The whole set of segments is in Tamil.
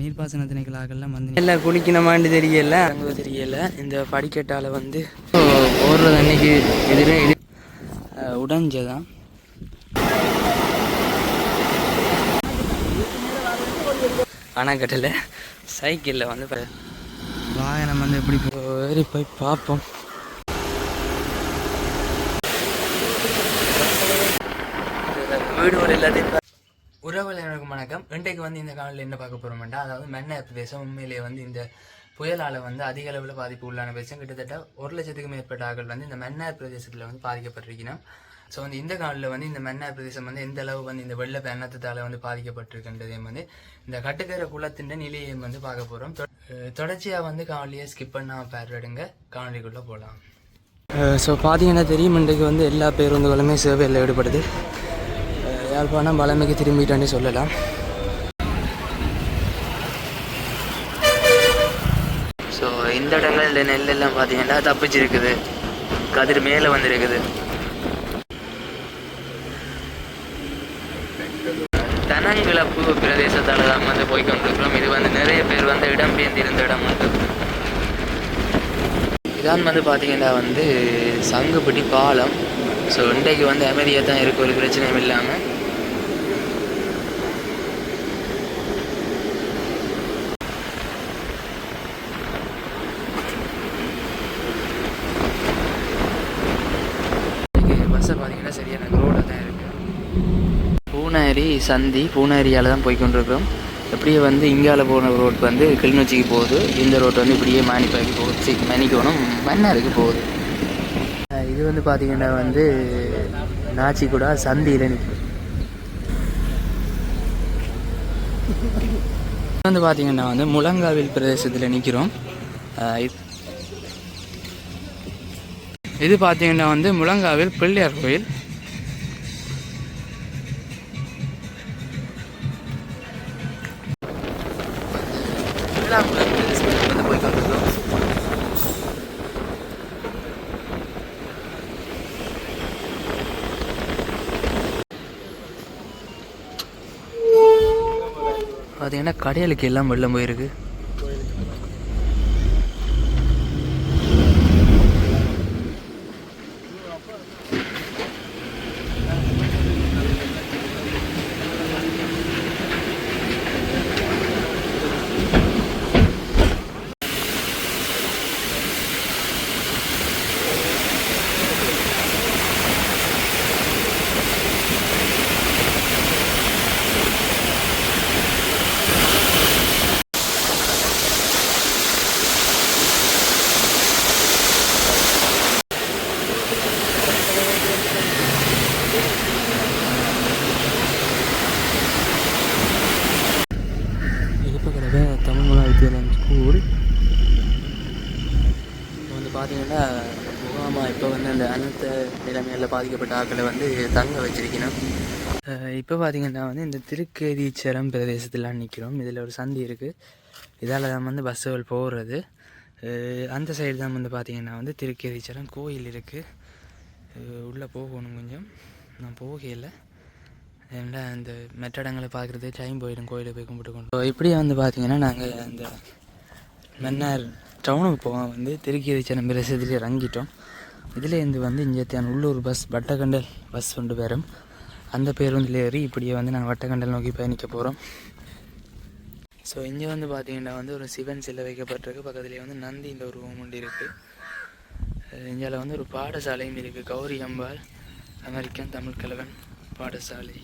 நீர்ப்பாசன திணைக்களாகலாம் வந்து எல்லாம் குளிக்கணுமான்னு தெரியல. அங்கே தெரியல. இந்த படிக்கட்டால் வந்து ஓடுறது அன்னைக்கு எதிரே உடஞ்சதான். அணைக்கட்டில் சைக்கிளில் வந்து வாகனம் வந்து எப்படி ஏறி போய் பார்ப்போம். வீடு ஒரு எல்லாத்தையும் வணக்கம். இன்றைக்கு வந்து இந்த காலத்தில் என்ன பார்க்க போகிறோம்டா அதாவது மென்ன பிரதேசம் உண்மையிலேயே வந்து இந்த புயலால் வந்து அதிக அளவில் பாதிப்பு உள்ளான பிரதேசம் கிட்டத்தட்ட ஒரு லட்சத்துக்கும் மேற்பட்ட ஆக்கள் வந்து இந்த மென்னார் பிரதேசத்தில் வந்து பாதிக்கப்பட்டிருக்கணும் ஸோ வந்து இந்த காலில் வந்து இந்த மன்னார் பிரதேசம் வந்து எந்த அளவு வந்து இந்த வெள்ள பெண்ணத்தால் வந்து பாதிக்கப்பட்டிருக்கின்றதையும் வந்து இந்த கட்டுக்கிற குளத்தின் நிலையையும் வந்து பார்க்க போகிறோம் தொடர்ச்சியாக வந்து காணொலியை ஸ்கிப் பண்ணாமல் பேர்டுங்க. காணொலிக்குள்ளே போகலாம் ஸோ பார்த்தீங்கன்னா தெரியும் இன்றைக்கு வந்து எல்லா பேருந்துகளுமே சேவையில் ஈடுபடுது. யாழ்ப்பாணம் பழமைக்கு திரும்பிட்டான்னு சொல்லலாம். ஸோ இந்த இடங்கள்ல நெல் எல்லாம் பார்த்தீங்கன்னா தப்பிச்சிருக்குது. கதிர் மேலே வந்திருக்குது. தனங்கிழப்பு பிரதேசத்தால் தான் வந்து போய் கொண்டிருக்கிறோம். இது வந்து நிறைய பேர் வந்து இடம்பெயர்ந்திருந்த இடம் வந்து இதான் வந்து பார்த்தீங்கன்னா வந்து சங்குப்பட்டி பாலம். ஸோ இன்றைக்கு வந்து அமைதியாக தான் இருக்கும் ஒரு பிரச்சனையும் இல்லாமல் பஸ்ஸை பார்த்தீங்கன்னா சரியான ரோடாக தான் இருக்கு மாதிரி சந்தி பூனேரியால் தான் போய் கொண்டிருக்கிறோம். அப்படியே வந்து இங்கால போன ரோட் வந்து கிளிநொச்சிக்கு போகுது. இந்த ரோட் வந்து இப்படியே மானிப்பாக்கி போகுது. சி மணிக்கோணம் மன்னாருக்கு போகுது. இது வந்து பார்த்திங்கன்னா வந்து நாச்சிக்குடா சந்தியில் நிற்கும் வந்து பார்த்திங்கன்னா வந்து முழங்காவில் பிரதேசத்தில் நிற்கிறோம் அஹ் இது- பார்த்திங்கன்னா வந்து முழங்காவில் பிள்ளையார் கோயில். பார்த்தீங்கன்னா கடையலுக்கு எல்லாம் வெள்ளம் போயிருக்கு இருப்பக்கிழமை தமிழ் மலா வித்யாலயம் ஸ்கூல் வந்து பார்த்தீங்கன்னா முகாமா இப்போ வந்து அந்த அனைத்த நிலைமையில் பாதிக்கப்பட்ட ஆட்களை வந்து தங்க வச்சிருக்கணும். இப்போ பார்த்தீங்கன்னா வந்து இந்த திருக்கேதீச்சரம் பிரதேசத்தில் நிற்கிறோம் இதில் ஒரு சந்தி இருக்குது இதால் தான் வந்து பஸ்ஸுகள் போகிறது அந்த சைடு தான் வந்து பார்த்தீங்கன்னா வந்து திருக்கேதீச்சரம் கோயில் இருக்குது உள்ளே போகணும் கொஞ்சம். நான் போகையில். ஏன்னா இந்த மெட்டடங்களை இடங்களை டைம் போயிடும். கோயிலை போய் கும்பிட்டு கொண்டு. இப்படியே வந்து பார்த்தீங்கன்னா நாங்கள் அந்த மன்னார் டவுனுக்கு போவோம் வந்து திருக்கேதீச்சரம் பிரதேசத்துலேயே இறங்கிட்டோம். இதுலேருந்து வந்து இங்கே உள்ளூர் பஸ் வட்டக்கண்டல் பஸ் கொண்டு வரும். அந்த பேருந்தில் ஏறி இப்படியே வந்து நாங்கள் வட்டக்கண்டல் நோக்கி பயணிக்க போகிறோம் ஸோ இங்கே வந்து பார்த்தீங்கன்னா வந்து ஒரு சிவன் சிலை வைக்கப்பட்டிருக்கு. பக்கத்துலேயே வந்து நந்தின்ற ஒரு ரூம் ஒன்று இருக்குது இந்தியாவில் வந்து ஒரு பாடசாலையும் இருக்குது கௌரி அம்பாள் அமெரிக்கன் தமிழ் கலவன் பாடசாலை.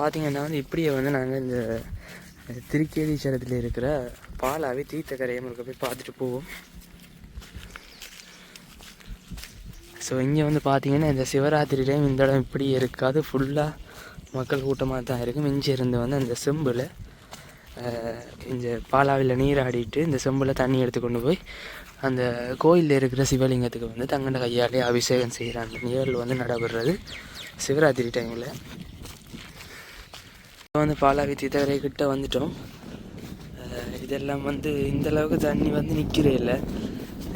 பார்த்தீங்கன்னா வந்து இப்படியே வந்து நாங்கள் இந்த திருக்கேதீஸ்வரத்தில் இருக்கிற பாலாவி தீர்த்த முழுக்க போய் பார்த்துட்டு போவோம். ஸோ இங்கே வந்து பார்த்தீங்கன்னா இந்த சிவராத்திரி டைம் இந்த இடம் இப்படி இருக்காது. ஃபுல்லாக மக்கள் கூட்டமாக தான் இருக்கும். இஞ்சி இருந்து வந்து அந்த செம்பில் இந்த பாலாவில் நீராடிட்டு இந்த செம்பில் தண்ணி எடுத்து கொண்டு போய் அந்த கோயிலில் இருக்கிற சிவலிங்கத்துக்கு வந்து தங்கண்ட கையாலே அபிஷேகம் செய்கிறாங்க நிகழ்வு வந்து நடைபெறுறது சிவராத்திரி டைமில் வந்து பாலாவி தீத்தகரை கிட்ட வந்துட்டோம். இதெல்லாம் வந்து இந்த அளவுக்கு தண்ணி வந்து நிற்கிறே இல்லை.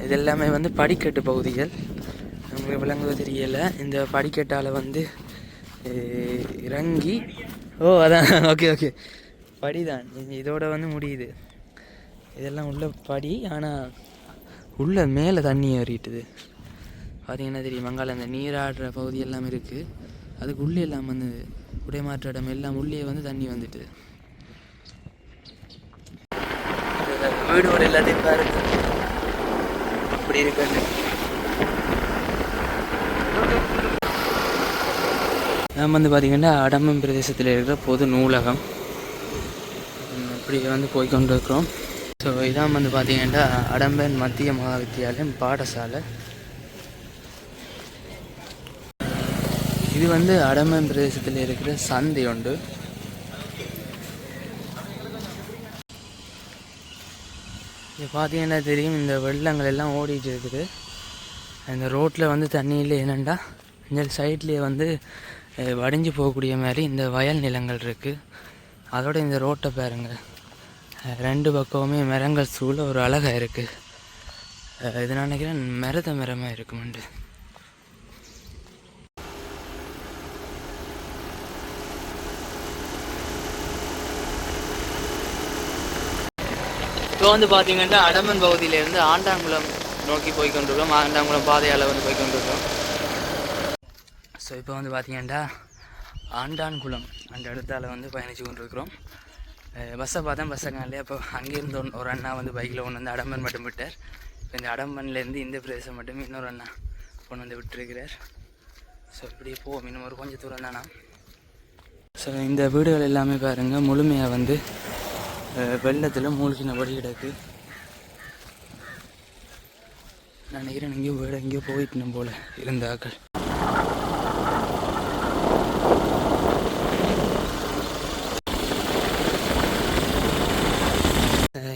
இதெல்லாமே வந்து படிக்கட்டு பகுதிகள். உங்களுக்கு விளங்குவது தெரியலை. இந்த படிக்கட்டால் வந்து இறங்கி ஓ அதான். Okay okay. படி தான் இதோட வந்து முடியுது. இதெல்லாம் உள்ள படி ஆனால் உள்ள மேலே தண்ணி ஏறிட்டுது. பார்த்தீங்கன்னா தெரியும் மங்கால அந்த நீராடுற பகுதி எல்லாம் இருக்குது அதுக்கு உள்ளே எல்லாம் வந்து உடைமாற்ற இடம் எல்லாம் உள்ளே வந்து தண்ணி வந்துட்டு. வீடோட எல்லாத்தையும் பாருங்க. அப்படி இருக்கு நாம் வந்து பார்த்திங்கன்னா அடம்பம் பிரதேசத்தில் இருக்கிற பொது நூலகம். இப்படி வந்து போய் கொண்டு இருக்கிறோம் ஸோ இதான் வந்து பார்த்திங்கன்னா அடம்பன் மத்திய மகா வித்தியாலயம் பாடசாலை. இது வந்து அடம்பன் பிரதேசத்தில் இருக்கிற சந்தை உண்டு. இது பார்த்தீங்கன்னா தெரியும் இந்த வெள்ளங்கள் எல்லாம் ஓடிட்டு இருக்குது. இந்த ரோட்டில் வந்து தண்ணியில் என்னென்னா இந்த சைட்லேயே வந்து வடிஞ்சு போகக்கூடிய மாதிரி இந்த வயல் நிலங்கள் இருக்குது அதோட இந்த ரோட்டை பாருங்க. ரெண்டு பக்கமுமே மரங்கள் சூழ ஒரு அழகாக இருக்குது இது நினைக்கிறேன் மரத மரமாக இருக்குமெண்டு இப்போ வந்து பார்த்தீங்கன்னா அடமன் பகுதியிலேருந்து ஆண்டாங்குளம் நோக்கி போய் கொண்டிருக்கோம் ஆண்டாங்குளம் பாதையால் வந்து போய் கொண்டிருக்கோம் ஸோ இப்போ வந்து பார்த்தீங்கன்னா ஆண்டான்குளம் அந்த இடத்தால் வந்து பயணித்து கொண்டிருக்கிறோம். பஸ்ஸை பார்த்தேன் பஸ்ஸை காணலையே அப்போ அங்கேருந்து ஒன் ஒரு அண்ணா வந்து பைக்கில் ஒன்று வந்து அடம்பன் மட்டும் விட்டார். இப்போ இந்த அடம்பன்லேருந்து இந்த பிரதேசம் மட்டும் இன்னொரு அண்ணா கொண்டு வந்து விட்டுருக்கிறார். ஸோ இப்படியே போவோம். இன்னும் ஒரு கொஞ்சம் தூரம் தானா? ஸோ இந்த வீடுகள் எல்லாமே பாருங்கள் முழுமையாக வந்து வெள்ளத்தில் மூழ்கினபடி கிடக்கு நான் நினைக்கிறேன் எங்கேயோ வீடு எங்கேயோ போயிட்டு போல இருந்தாக்கள்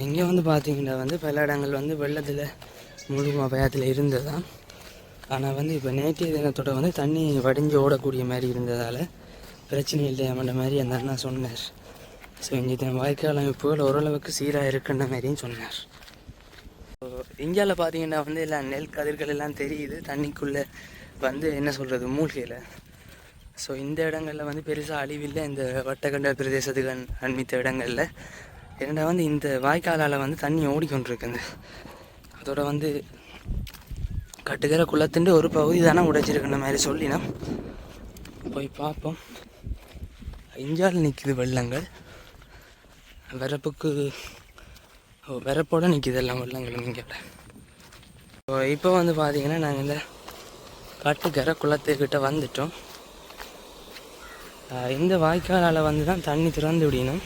இங்கே வந்து பார்த்தீங்கன்னா வந்து பல இடங்கள் வந்து வெள்ளத்தில் முழுமா பயத்தில் இருந்ததுதான். ஆனால் வந்து இப்போ நேற்றைய தினத்தோட வந்து தண்ணி வடிஞ்சு ஓடக்கூடிய மாதிரி இருந்ததால் பிரச்சனை இல்லையாமன்ற மாதிரி அந்த அண்ணா சொன்னார். ஸோ இங்கே வாய்க்கால் அமைப்புகள் ஓரளவுக்கு சீராக இருக்குன்ற மாதிரியும் சொன்னார். இந்தியாவில் பார்த்தீங்கன்னா வந்து எல்லாம் நெல் கதிர்கள் எல்லாம் தெரியுது. தண்ணிக்குள்ளே வந்து என்ன சொல்கிறது மூழ்கையில் ஸோ இந்த இடங்களில் வந்து பெருசாக அழிவில்லை. இந்த வட்டக்கண்ட பிரதேசத்துக்கு அன் அண்மித்த இடங்களில். என்னடா வந்து இந்த வாய்க்காலால் வந்து தண்ணி ஓடிக்கொண்டிருக்குது. அதோட வந்து கட்டுக்கிற குளத்துண்டு ஒரு பகுதி தானே உடைச்சிருக்குன்ற மாதிரி சொல்லினா போய் பார்ப்போம் இஞ்சால் நிற்குது வெள்ளங்கள். வரப்புக்கு ஓ வரப்போட நிற்கிது எல்லாம் வெள்ளங்கள் இங்கே ஸோ இப்போ வந்து பார்த்தீங்கன்னா நாங்கள் இந்த காட்டுக்கரை குளத்துக்கிட்ட வந்துட்டோம். இந்த வாய்க்காலால் வந்து தான் தண்ணி திறந்து விடணும்.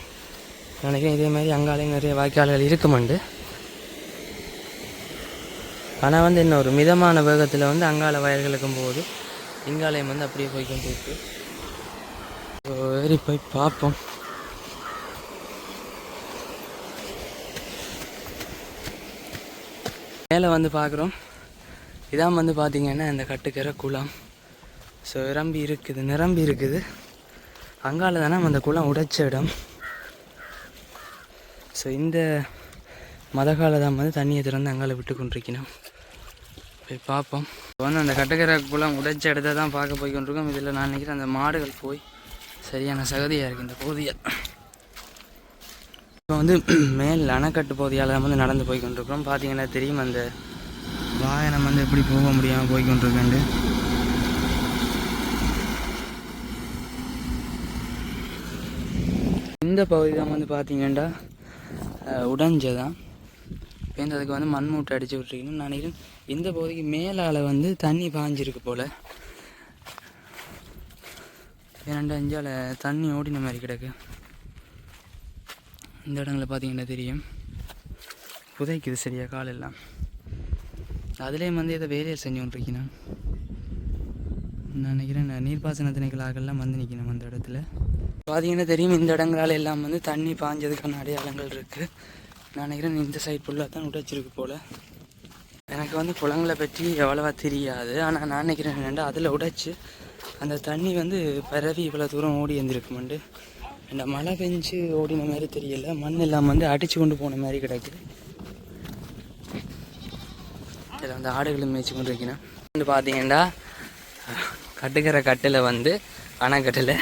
நினைக்கிறேன் இதே மாதிரி அங்காலையும் நிறைய வாய்க்கால்கள் இருக்குமண்டு. ஆனால் வந்து என்ன ஒரு மிதமான வேகத்தில் வந்து அங்கால வயல்களுக்கும் போது இங்காலயம் வந்து அப்படியே போய்க்கொண்டு போயிட்டு ஸோ ஏறி போய் பார்ப்போம். மேலே வந்து பார்க்குறோம். இதான் வந்து பார்த்தீங்கன்னா இந்த கட்டுக்கரை குளம். ஸோ நிரம்பி இருக்குது நிரம்பி இருக்குது. அங்கால தானே அந்த குளம் உடைச்ச இடம். ஸோ இந்த மத காலதான் வந்து தண்ணியை திறந்து அங்கால விட்டு கொண்டிருக்கணும். போய் பார்ப்போம். இப்போ வந்து அந்த கட்டுக்கரை குளம் உடைச்ச இடத்த தான் பார்க்க போய் கொண்டிருக்கோம். இதில் நான் நினைக்கிறேன் அந்த மாடுகள் போய் சரியான சகதியாக இருக்குது இந்த பகுதியில் இப்போ வந்து மேல் அணைக்கட்டு பகுதியால் வந்து நடந்து போய் கொண்டிருக்கிறோம். பார்த்தீங்கன்னா தெரியும் அந்த வாகனம் வந்து எப்படி போக முடியாமல் போய் கொண்டிருக்கேன் இந்த பகுதி தான் வந்து பார்த்தீங்கன்னா உடஞ்சதான் பேர்ந்ததுக்கு வந்து மண் மூட்டை அடித்து விட்ருக்கணும் நான் நினைக்கிறேன் இந்த பகுதிக்கு மேலால் வந்து தண்ணி பாஞ்சிருக்கு போல். இரண்டு அஞ்சால தண்ணி ஓடின மாதிரி கிடக்கு. இந்த இடங்களில் பார்த்தீங்கன்னா தெரியும்? புதைக்குது சரியாக கால் எல்லாம். அதுலேயும் வந்து இதை வேலையை செஞ்சு கொண்டிருக்கணும் நான் நினைக்கிறேன் நீர்ப்பாசன திணைகளாகலாம் வந்து நிற்கணும் அந்த இடத்துல. பார்த்தீங்கன்னா தெரியும் இந்த இடங்களால் எல்லாம் வந்து தண்ணி பாஞ்சதுக்கான அடையாளங்கள் இருக்குது நான் நினைக்கிறேன் இந்த சைட் ஃபுல்லாக தான் உடைச்சிருக்கு போல். எனக்கு வந்து குளங்களை பற்றி எவ்வளவா தெரியாது. ஆனால் நான் நினைக்கிறேன் என்னென்னா அதில் உடைச்சு அந்த தண்ணி வந்து பரவி இவ்வளோ தூரம் ஓடி எழுந்திருக்குமெண்டு இந்த மழை பெஞ்சு ஓடின மாதிரி தெரியல. மண் இல்லாமல் வந்து அடித்து கொண்டு போன மாதிரி கிடக்கு. இதில் வந்து ஆடுகளும் மேய்ச்சி கொண்டு இருக்கணும் வந்து பார்த்தீங்கன்னா கட்டுக்கிற கட்டில் வந்து அணைக்கட்டில்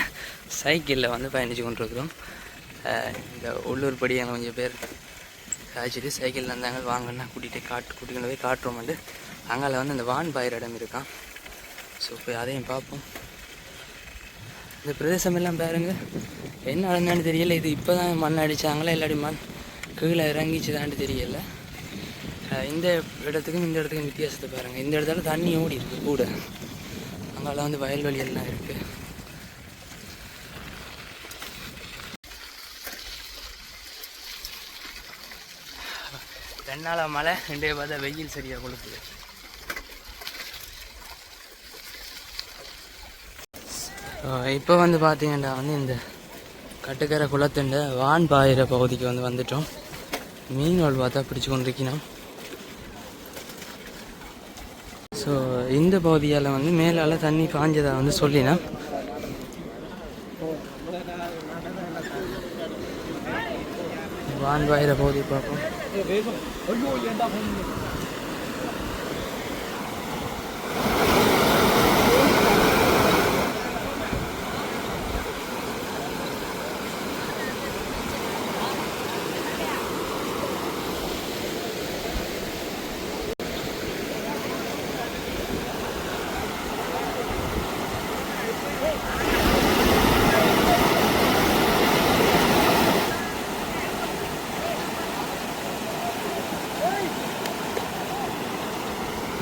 சைக்கிளில் வந்து பயணித்து கொண்டிருக்கிறோம். இந்த உள்ளூர் படியான கொஞ்சம் பேர் காய்ச்சிட்டு சைக்கிளில் இருந்தாங்க வாங்கன்னா கூட்டிகிட்டு காட்டு கூட்டிகிட்டு போய் காட்டுறோம் வந்து. அங்கால வந்து இந்த வான் பாயிர இடம் இருக்கான் ஸோ போய் அதையும் பார்ப்போம். இந்த பிரதேசம் எல்லாம் பாருங்க. என்ன நடந்தான்னு தெரியல. இது இப்போ தான் மண் அடித்தாங்களா இல்லாடி மண் கீழே இறங்கிச்சுதான்னு தெரியல. இந்த இடத்துக்கும் இந்த இடத்துக்கும் வித்தியாசத்தை பாருங்கள் இந்த இடத்துல தண்ணி ஓடி இருக்கு கூட. அங்கால வந்து வயல்வெளி எல்லாம் இருக்குது ரெண்டு நாளாக மழை ரெண்டே பார்த்தா வெயில் சரியாக கொளுத்துது. இப்போ வந்து பார்த்தீங்கன்னா வந்து இந்த கட்டுக்கரை குளத்துண்ட வான் பாயிற பகுதிக்கு வந்து வந்துட்டோம். மீன்கள் பார்த்தா பிடிச்சு கொண்டிருக்கணும். ஸோ இந்த பகுதியால் வந்து மேலால் தண்ணி பாஞ்சதை வந்து சொல்லினேன். வான் பாயிற பகுதி பார்ப்போம்.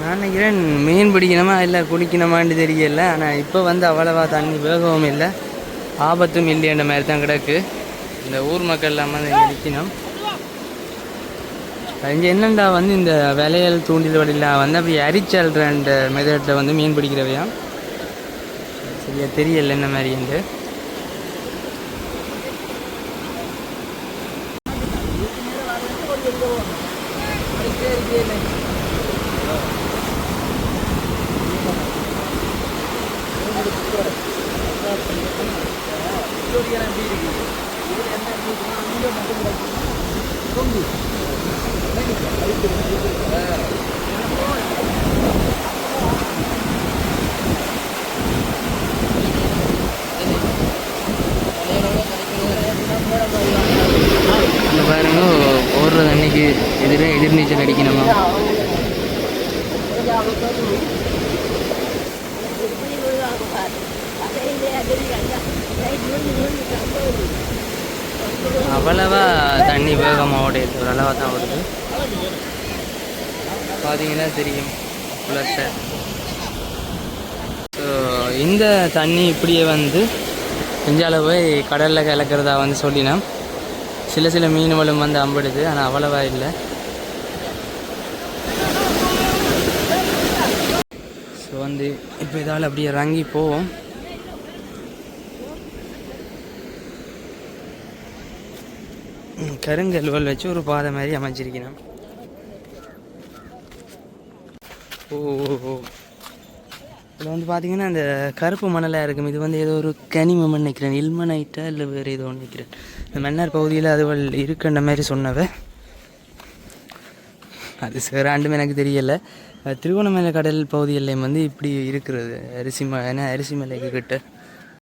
நான் நினைக்கிறேன் மீன் பிடிக்கணுமா இல்லை குளிக்கணுமான்னு தெரியல. ஆனால் இப்போ வந்து அவ்வளவா தண்ணி வேகவும் இல்லை. ஆபத்தும் இல்லைன்ற மாதிரி தான் கிடக்கு. இந்த ஊர் மக்கள் இல்லாமல் வந்து இங்கே நிற்கணும் இங்கே வந்து இந்த விலையல் தூண்டில் வழியில் வந்து அப்படி அரிச்சல்ற மெதட்டில் வந்து மீன் பிடிக்கிறவையாம் சரியா தெரியல என்ன மாதிரின்ட்டு இந்த பாருங்க ஓடுற தண்ணிக்கு எதிரே எதிர்நீச்சல் அடிக்கணுமா அவ்வளவா தண்ணி வேகமாக ஓடையுது ஓரளவாக தான் வருது பார்த்தீங்கன்னா தெரியும் குளத்தை. ஸோ இந்த தண்ணி இப்படியே வந்து இந்தியாவில் போய் கடலில் கலக்கிறதா வந்து சொல்லினோம். சில சில மீன்களும் வந்து அம்பிடுது. ஆனால் அவ்வளவா இல்லை. வந்து இப்போ இதால் அப்படியே இறங்கி போவோம். கருங்கல்வல் வச்சு ஒரு பாதை மாதிரி அமைச்சிருக்கிறேன் ஓ இதில் வந்து பார்த்தீங்கன்னா அந்த கருப்பு மணலாக இருக்கும். இது வந்து ஏதோ ஒரு கனிம மண் நிற்கிறேன் இல்மனைட்டா இல்லை வேறு ஏதோ ஒன்று நிற்கிறேன் இந்த மன்னார் பகுதியில் அதுவள் இருக்குன்ற மாதிரி சொன்னவ. அது சேராண்டும் எனக்கு தெரியலை. திருகோணமலை கடல் பகுதியிலையும் வந்து இப்படி இருக்கிறது. அரிசி ம ஏன்னா அரிசி மலைக்கு கிட்ட.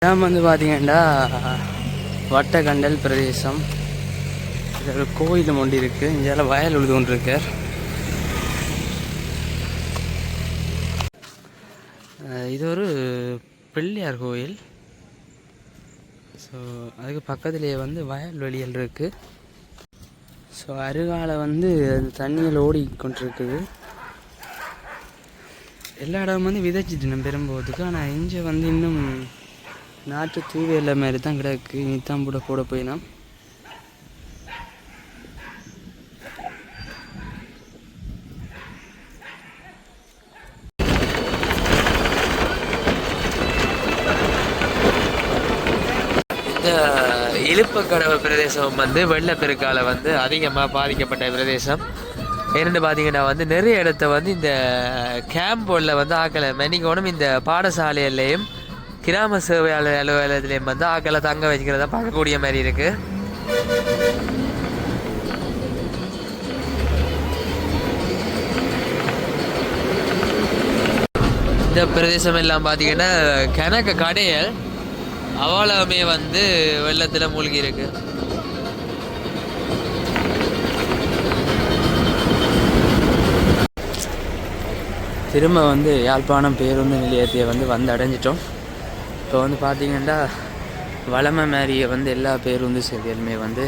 நாம் வந்து பார்த்தீங்கன்னா வட்டக்கண்டல் பிரதேசம். இது ஒரு கோயில் ஒன்று இருக்குது இங்கே வயல் உழுது கொண்டு இருக்கார் இது ஒரு பிள்ளையார் கோயில். ஸோ அதுக்கு பக்கத்துலேயே வந்து வயல் வெளியல் இருக்குது ஸோ அருகால வந்து அந்த தண்ணியில் ஓடி கொண்டிருக்குது எல்லா இடமும் வந்து விதைச்சிட்டு நம்ம பெரும்போதுக்கு ஆனால் இங்கே வந்து இன்னும் நாட்டு எல்லா மாதிரி தான் கிடக்கு. இனித்தான் கூட போட போயினா இந்த இழுப்பக்கடவு பிரதேசம் வந்து வெள்ளப்பெருக்கால வந்து அதிகமாக பாதிக்கப்பட்ட பிரதேசம். என்னென்னு பார்த்தீங்கன்னா வந்து நிறைய இடத்த வந்து இந்த கேம்போலில் வந்து ஆக்களை மெனிக்கோணும் இந்த பாடசாலையிலையும் கிராம சேவையாளர் அலுவலகத்திலையும் வந்து ஆக்களை தங்க வச்சுக்கிறத பார்க்கக்கூடிய மாதிரி இருக்குது இந்த பிரதேசம் எல்லாம் பார்த்தீங்கன்னா கணக்கு கடையல் அவ்வளவுமே வந்து வெள்ளத்தில் மூழ்கி இருக்குது திரும்ப வந்து யாழ்ப்பாணம் பேருந்து நிலையத்தை வந்து வந்து அடைஞ்சிட்டோம் இப்போ வந்து பார்த்தீங்கன்னா வளமை மாரியை வந்து எல்லா பேருந்து சேவைகளுமே வந்து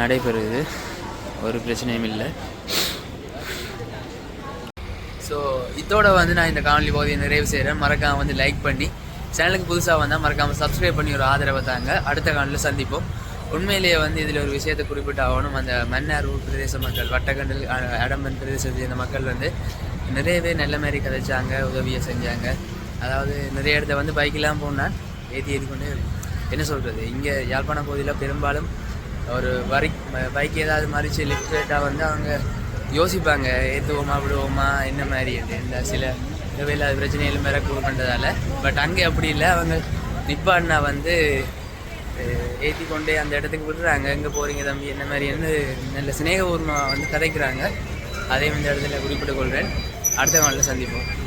நடைபெறுது. ஒரு பிரச்சனையும் இல்லை. ஸோ இதோட வந்து நான் இந்த காணொலி பகுதியை நிறைவு செய்கிறேன் மறக்காமல் வந்து லைக் பண்ணி சேனலுக்கு புதுசாக வந்தால் மறக்காமல் சப்ஸ்கிரைப் பண்ணி ஒரு ஆதரவை தாங்க. அடுத்த காணொலியில் சந்திப்போம். உண்மையிலேயே வந்து இதில் ஒரு விஷயத்தை குறிப்பிட்டு ஆகணும். அந்த மன்னார் பிரதேச மக்கள் வட்டக்கண்டல் அடம்பன் பிரதேசத்தை சேர்ந்த மக்கள் வந்து நிறையவே நல்ல மாதிரி கதைச்சாங்க உதவியை செஞ்சாங்க. அதாவது நிறைய இடத்த வந்து பைக்கெலாம் போனால் ஏற்றி ஏற்றி கொண்டு என்ன சொல்கிறது இங்கே யாழ்ப்பாணம் பகுதியில் பெரும்பாலும் ஒரு வரி பைக் ஏதாவது மறித்து லிஃப்ட்ரேட்டாக வந்து அவங்க யோசிப்பாங்க ஏற்றுவோமா விடுவோமா என்ன மாதிரி இந்த சில தேவையில்லாத பிரச்சனைகளும் வேற கூறு பண்ணுறதால பட் அங்கே அப்படி இல்லை. அவங்க நிப்பாடினா வந்து ஏற்றி கொண்டே அந்த இடத்துக்கு விடுறாங்க. எங்கே போகிறீங்க தம்பி? என்ன மாதிரின்னு நல்ல சிநேகபூர்வமாக வந்து கதைக்கிறாங்க. அதையும் இந்த இடத்துல குறிப்பிட்டுக் கொள்கிறேன் அடுத்த நாளில் சந்திப்போம்